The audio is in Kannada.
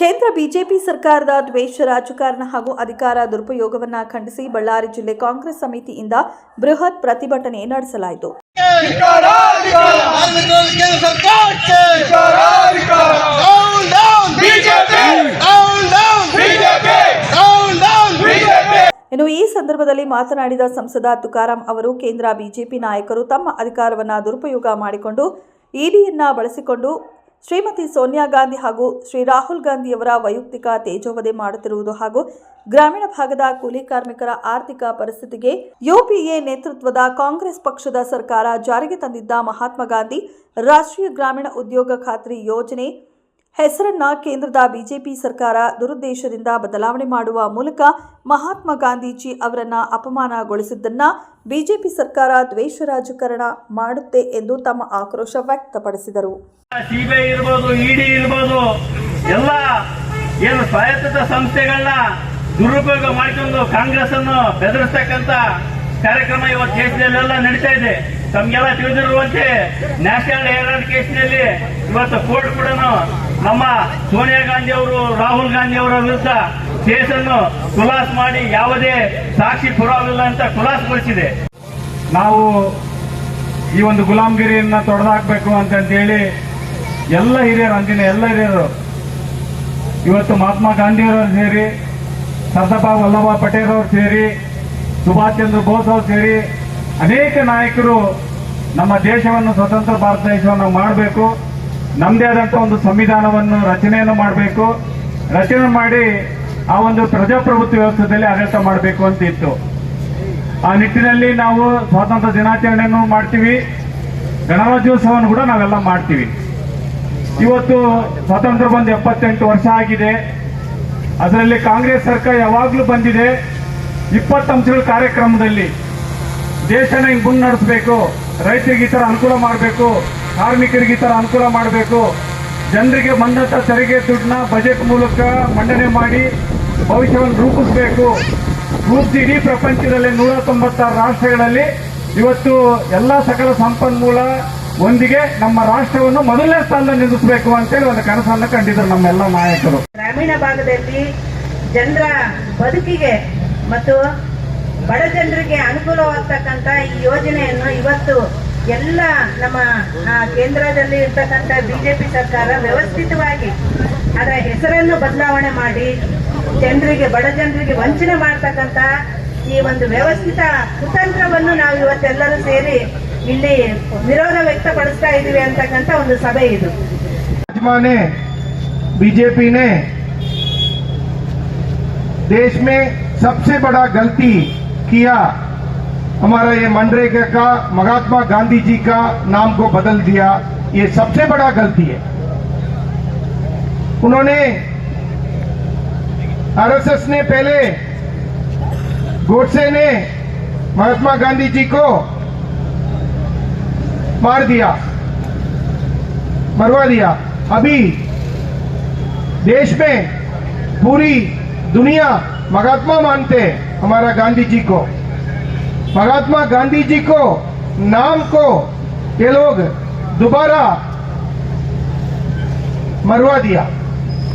ಕೇಂದ್ರ ಬಿಜೆಪಿ ಸರ್ಕಾರದ ದ್ವೇಷ ರಾಜಕಾರಣ ಹಾಗೂ ಅಧಿಕಾರ ದುರುಪಯೋಗವನ್ನು ಖಂಡಿಸಿ ಬಳ್ಳಾರಿ ಜಿಲ್ಲೆ ಕಾಂಗ್ರೆಸ್ ಸಮಿತಿಯಿಂದ ಬೃಹತ್ ಪ್ರತಿಭಟನೆ ನಡೆಸಲಾಯಿತು. ಇನ್ನು ಈ ಸಂದರ್ಭದಲ್ಲಿ ಮಾತನಾಡಿದ ಸಂಸದ ತುಕಾರಾಂ ಅವರು, ಕೇಂದ್ರ ಬಿಜೆಪಿ ನಾಯಕರು ತಮ್ಮ ಅಧಿಕಾರವನ್ನು ದುರುಪಯೋಗ ಮಾಡಿಕೊಂಡು, ಇಡಿಯನ್ನ ಬಳಸಿಕೊಂಡು ಶ್ರೀಮತಿ ಸೋನಿಯಾ ಗಾಂಧಿ ಹಾಗೂ ಶ್ರೀ ರಾಹುಲ್ ಗಾಂಧಿಯವರ ವೈಯಕ್ತಿಕ ತೇಜೋವಧೆ ಮಾಡುತ್ತಿರುವುದು ಹಾಗೂ ಗ್ರಾಮೀಣ ಭಾಗದ ಕೂಲಿ ಕಾರ್ಮಿಕರ ಆರ್ಥಿಕ ಪರಿಸ್ಥಿತಿಗೆ ಯುಪಿಎ ನೇತೃತ್ವದ ಕಾಂಗ್ರೆಸ್ ಪಕ್ಷದ ಸರ್ಕಾರ ಜಾರಿಗೆ ತಂದಿದ್ದ ಮಹಾತ್ಮ ಗಾಂಧಿ ರಾಷ್ಟ್ರೀಯ ಗ್ರಾಮೀಣ ಉದ್ಯೋಗ ಖಾತ್ರಿ ಯೋಜನೆ ಹೆಸರನ್ನ ಕೇಂದ್ರದ ಬಿಜೆಪಿ ಸರ್ಕಾರ ದುರುದ್ದೇಶದಿಂದ ಬದಲಾವಣೆ ಮಾಡುವ ಮೂಲಕ ಮಹಾತ್ಮ ಗಾಂಧೀಜಿ ಅವರನ್ನ ಅಪಮಾನಗೊಳಿಸಿದ್ದನ್ನ ಬಿಜೆಪಿ ಸರ್ಕಾರ ದ್ವೇಷ ರಾಜಕಾರಣ ಮಾಡುತ್ತೆ ಎಂದು ತಮ್ಮ ಆಕ್ರೋಶ ವ್ಯಕ್ತಪಡಿಸಿದರು. ಸಿಬಿಐ ಇರ್ಬೋದು, ಇಡಿ ಇರ್ಬೋದು, ಎಲ್ಲ ಏನು ಸ್ವಾಯತ್ತ ಸಂಸ್ಥೆಗಳನ್ನ ದುರುಪಯೋಗ ಮಾಡಿಕೊಂಡು ಕಾಂಗ್ರೆಸ್ ಅನ್ನು ಬೆದರಿಸತಕ್ಕಂತ ಕಾರ್ಯಕ್ರಮ ಇವತ್ತು ದೇಶದಲ್ಲೆಲ್ಲ ನಡೀತಾ ಇದೆ. ತಮ್ಗೆಲ್ಲ ತಿಳಿದಿರುವಂತೆ ನ್ಯಾಷನಲ್ ಹೆರಾಲ್ಡ್ ಕೇಸ್ನಲ್ಲಿ ಇವತ್ತು ಕೋರ್ಟ್ ಕೂಡ ನಮ್ಮ ಸೋನಿಯಾ ಗಾಂಧಿ ಅವರು, ರಾಹುಲ್ ಗಾಂಧಿ ಅವರ ವಿರುದ್ಧ ಕೇಸನ್ನು ಖುಲಾಸ್ ಮಾಡಿ ಯಾವುದೇ ಸಾಕ್ಷಿ ಪುರಾವಿಲ್ಲ ಅಂತ ಖುಲಾಸಗೊಳಿಸಿದೆ. ನಾವು ಈ ಒಂದು ಗುಲಾಮಗಿರಿಯನ್ನ ತೊಡೆದಾಕ್ಬೇಕು ಅಂತಂತೇಳಿ ಎಲ್ಲ ಹಿರಿಯರು, ಅಂದಿನ ಎಲ್ಲ ಹಿರಿಯರು, ಇವತ್ತು ಮಹಾತ್ಮ ಗಾಂಧಿಯವರು ಸೇರಿ, ಸರ್ದಾರ್ ವಲ್ಲಭಾಯ್ ಪಟೇಲ್ ಅವರು ಸೇರಿ, ಸುಭಾಷ್ ಚಂದ್ರ ಬೋಸ್ ಅವರು ಸೇರಿ ಅನೇಕ ನಾಯಕರು ನಮ್ಮ ದೇಶವನ್ನು ಸ್ವತಂತ್ರ ಭಾರತ ದೇಶವನ್ನು ಮಾಡಬೇಕು. ನಮ್ಮದೇ ಆದಂಥ ಒಂದು ಸಂವಿಧಾನವನ್ನು ರಚನೆಯನ್ನು ಮಾಡಬೇಕು. ರಚನೆ ಮಾಡಿ ಆ ಒಂದು ಪ್ರಜಾಪ್ರಭುತ್ವ ವ್ಯವಸ್ಥೆಯಲ್ಲಿ ಆಡಳಿತ ಮಾಡಬೇಕು ಅಂತ ಇತ್ತು. ಆ ನಿಟ್ಟಿನಲ್ಲಿ ನಾವು ಸ್ವಾತಂತ್ರ್ಯ ದಿನಾಚರಣೆಯನ್ನು ಮಾಡ್ತೀವಿ. ಗಣರಾಜ್ಯೋತ್ಸವವನ್ನು ಕೂಡ ನಾವೆಲ್ಲ ಮಾಡ್ತೀವಿ. ಇವತ್ತು ಸ್ವಾತಂತ್ರ್ಯ ಬಂದು ಎಪ್ಪತ್ತೆಂಟು ವರ್ಷ ಆಗಿದೆ. ಅದರಲ್ಲಿ ಕಾಂಗ್ರೆಸ್ ಸರ್ಕಾರ ಯಾವಾಗಲೂ ಬಂದಿದೆ. ಇಪ್ಪತ್ತು ಅಂಶಗಳ ಕಾರ್ಯಕ್ರಮದಲ್ಲಿ ದೇಶನ ಹಿಂಗೆ ಮುಂದೆ ನಡೆಸಬೇಕು, ರೈತರಿಗೆ ಈ ಥರ ಅನುಕೂಲ ಮಾಡಬೇಕು, ಕಾರ್ಮಿಕರಿಗೆ ಈ ಥರ ಅನುಕೂಲ ಮಾಡಬೇಕು. ಜನರಿಗೆ ಬಂದಂಥ ತೆರಿಗೆ, ದುಡ್ಡನ್ನ ಬಜೆಟ್ ಮೂಲಕ ಮಂಡನೆ ಮಾಡಿ ಭವಿಷ್ಯವನ್ನು ರೂಪಿಸಬೇಕು. ರೂಪಿಸಿ ಇಡೀ ಪ್ರಪಂಚದಲ್ಲಿ ನೂರ ತೊಂಬತ್ತಾರು ರಾಷ್ಟ್ರಗಳಲ್ಲಿ ಇವತ್ತು ಎಲ್ಲ ಸಕಲ ಸಂಪನ್ಮೂಲ ಒಂದಿಗೆ ನಮ್ಮ ರಾಷ್ಟ್ರವನ್ನು ಮೊದಲನೇ ಸ್ಥಾನದಲ್ಲಿ ನಿಲ್ಲಿಸಬೇಕು ಅಂತೇಳಿ ಒಂದು ಕನಸನ್ನು ಕಂಡಿದ್ರು ನಮ್ಮೆಲ್ಲ ನಾಯಕರು. ಗ್ರಾಮೀಣ ಭಾಗದಲ್ಲಿ ಜನರ ಬದುಕಿಗೆ ಮತ್ತು ಬಡ ಜನರಿಗೆ ಅನುಕೂಲವಾಗ್ತಕ್ಕಂಥ ಈ ಯೋಜನೆಯನ್ನು ಇವತ್ತು ಎಲ್ಲ ನಮ್ಮ ಆ, ಕೇಂದ್ರದಲ್ಲಿ ಇರ್ತಕ್ಕಂಥ ಬಿಜೆಪಿ ಸರ್ಕಾರ ವ್ಯವಸ್ಥಿತವಾಗಿ ಅದರ ಹೆಸರನ್ನು ಬದಲಾವಣೆ ಮಾಡಿ ಜನರಿಗೆ ಬಡ ಜನರಿಗೆ ವಂಚನೆ ಮಾಡ್ತಕ್ಕಂಥ ಈ ಒಂದು ವ್ಯವಸ್ಥಿತ ಕುತಂತ್ರವನ್ನು ನಾವು ಇವತ್ತೆಲ್ಲರೂ ಸೇರಿ ಇಲ್ಲಿ ವಿರೋಧ ವ್ಯಕ್ತಪಡಿಸ್ತಾ ಇದೀವಿ ಅಂತಕ್ಕಂಥ ಒಂದು ಸಭೆ ಇದು भाजपा ने बीजेपी ने देश में सबसे बड़ा गलती किया। हमारा ये मनरेगा का, महात्मा गांधी जी का नाम को बदल दिया। ये सबसे बड़ा गलती है। उन्होंने आरएसएस ने पहले, गोडसे ने महात्मा गांधी जी को मार दिया, मरवा दिया। अभी देश में पूरी दुनिया महात्मा मानते हैं। हमारा गांधी जी को, महात्मा गांधी जी को, नाम को ये लोग दोबारा मरवा दिया।